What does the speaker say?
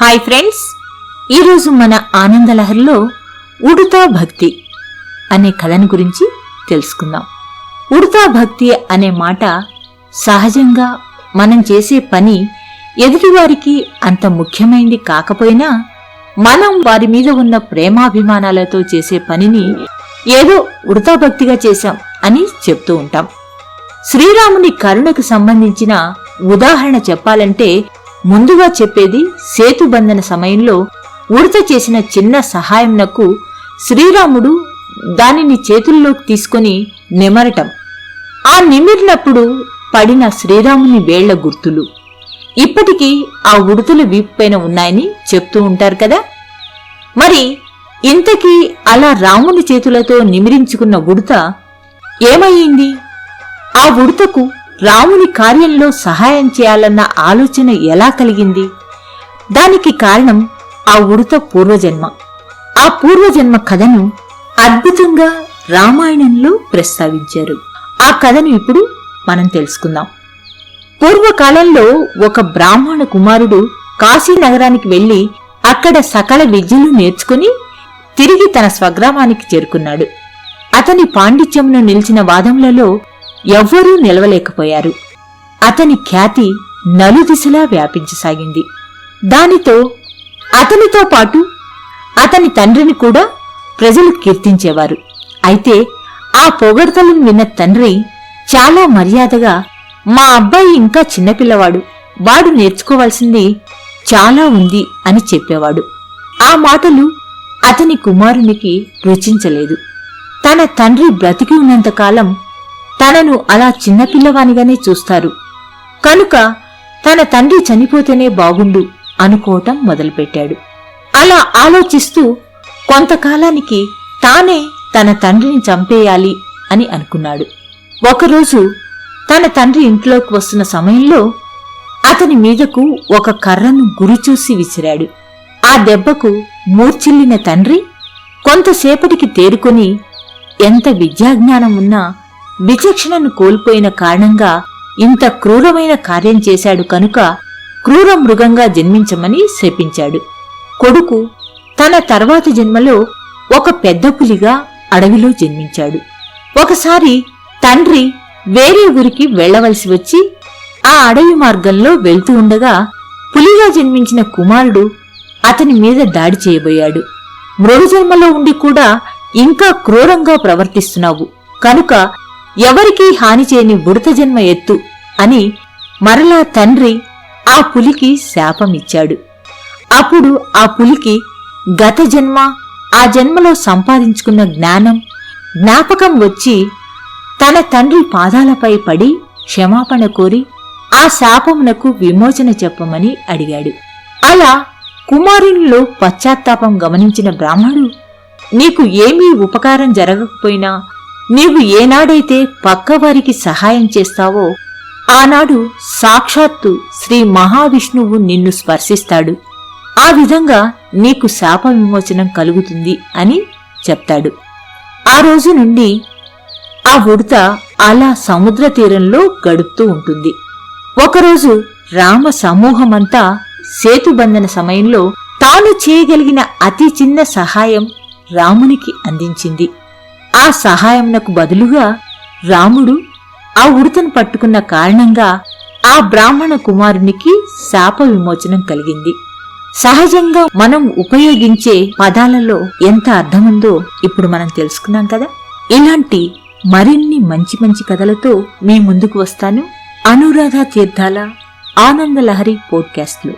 Hi friends ఈరోజు మన ఆనందలహరిలో ఉడుతా భక్తి అనే కథను గురించి తెలుసుకుందాం. ఉడుతా భక్తి అనే మాట సహజంగా మనం చేసే పని ఎదుటివారికి అంత ముఖ్యమైంది కాకపోయినా మనం వారి మీద ఉన్న ప్రేమాభిమానాలతో చేసే పనిని ఏదో ఉడతా భక్తిగా చేశాం అని చెప్తూ ఉంటాం. శ్రీరాముని కరుణకు సంబంధించిన ఉదాహరణ చెప్పాలంటే ముందుగా చెప్పేది సేతుబంధన సమయంలో ఉడత చేసిన చిన్న సహాయంనకు శ్రీరాముడు దానిని చేతుల్లోకి తీసుకొని నిమరటం. ఆ నిమిరినప్పుడు పడిన శ్రీరాముని వేళ్ళ గుర్తులు. ఇప్పటికీ ఆ ఉడతలు వీపుపైన ఉన్నాయని చెప్తూ ఉంటారు కదా? మరి ఇంతకీ అలా రాముని చేతులతో నిమిరించుకున్న ఉడత ఏమయ్యింది? ఆ ఉడతకు రాముని కార్యంలో సహాయం చేయాలన్న ఆలోచన ఎలా కలిగింది? దానికి కారణం ఆ ఉడత పూర్వజన్మ. ఆ పూర్వజన్మ కథను అద్భుతంగా రామాయణంలో ప్రస్తావించారు. ఆ కథను ఇప్పుడు మనం తెలుసుకుందాం. పూర్వకాలంలో ఒక బ్రాహ్మణ కుమారుడు కాశీ నగరానికి వెళ్ళి అక్కడ సకల విద్యలు నేర్చుకుని తిరిగి తన స్వగ్రామానికి చేరుకున్నాడు. అతని పాండిత్యమును నిలిచిన వాదములలో ఎవ్వరూ నిలవలేకపోయారు. అతని ఖ్యాతి నలుదిశలా వ్యాపించసాగింది. దానితో అతనితో పాటు అతని తండ్రిని కూడా ప్రజలు కీర్తించేవారు. అయితే ఆ పొగడ్తలను విన్న తండ్రి చాలా మర్యాదగా మా అబ్బాయి ఇంకా చిన్నపిల్లవాడు వాడు నేర్చుకోవాల్సింది చాలా ఉంది అని చెప్పేవాడు. ఆ మాటలు అతని కుమారునికి రుచించలేదు. తన తండ్రి బ్రతికి ఉన్నంతకాలం తనను అలా చిన్నపిల్లవానిగానే చూస్తారు. కనుక తన తండ్రి చనిపోతేనే బాగుండు అనుకోవటం మొదలుపెట్టాడు. అలా ఆలోచిస్తూ కొంతకాలానికి తానే తన తండ్రిని చంపేయాలి అని అనుకున్నాడు. ఒకరోజు తన తండ్రి ఇంట్లోకి వస్తున్న సమయంలో అతని మీదకు ఒక కర్రను గురిచూసి విసిరాడు. ఆ దెబ్బకు మూర్చిల్లిన తండ్రి కొంతసేపటికి తేరుకొని ఎంత విద్యాజ్ఞానం ఉన్నా విచక్షణను కోల్పోయిన కారణంగా ఇంత క్రూరమైన కార్యం చేశాడు కనుక క్రూర మృగంగా జన్మించమని శపించాడు. కొడుకు తన తర్వాత జన్మలో ఒక పెద్ద పులిగా అడవిలో జన్మించాడు. ఒకసారి తండ్రి వేరే ఊరికి వెళ్ళవలసి వచ్చి ఆ అడవి మార్గంలో వెళ్తూ ఉండగా పులిగా జన్మించిన కుమారుడు అతని మీద దాడి చేయబోయాడు. మృగజన్మలో ఉండి కూడా ఇంకా క్రూరంగా ప్రవర్తిస్తున్నావు. కనుక ఎవరికీ హాని చేయని బుడత జన్మ ఎత్తు అని మరలా తండ్రి ఆ పులికి శాపమిచ్చాడు. అప్పుడు ఆ పులికి గత జన్మ ఆ జన్మలో సంపాదించుకున్న జ్ఞానం జ్ఞాపకం వచ్చి తన తండ్రి పాదాలపై పడి క్షమాపణ కోరి ఆ శాపమునకు విమోచన చెప్పమని అడిగాడు. అలా కుమారునిలో పశ్చాత్తాపం గమనించిన బ్రాహ్మడు నీకు ఏమీ ఉపకారం జరగకపోయినా నీవు ఏనాడైతే పక్కవారికి సహాయం చేస్తావో ఆనాడు సాక్షాత్తు శ్రీ మహావిష్ణువు నిన్ను స్పర్శిస్తాడు. ఆ విధంగా నీకు శాప విమోచనం కలుగుతుంది అని చెప్తాడు. ఆ రోజు నుండి ఆ ఉడత అలా సముద్ర తీరంలో గడుపుతూ ఉంటుంది. ఒకరోజు రామ సమూహమంతా సేతుబంధన సమయంలో తాను చేయగలిగిన అతి చిన్న సహాయం రామునికి అందించింది. ఆ సహాయంనకు బదులుగా రాముడు ఆ ఉడతను పట్టుకున్న కారణంగా ఆ బ్రాహ్మణ కుమారునికి శాప విమోచనం కలిగింది. సహజంగా మనం ఉపయోగించే పదాలలో ఎంత అర్థముందో ఇప్పుడు మనం తెలుసుకున్నాం కదా? ఇలాంటి మరిన్ని మంచి మంచి కథలతో మీ ముందుకు వస్తాను. అనురాధ తీర్థాల ఆనందలహరి పోడ్కాస్ట్లో.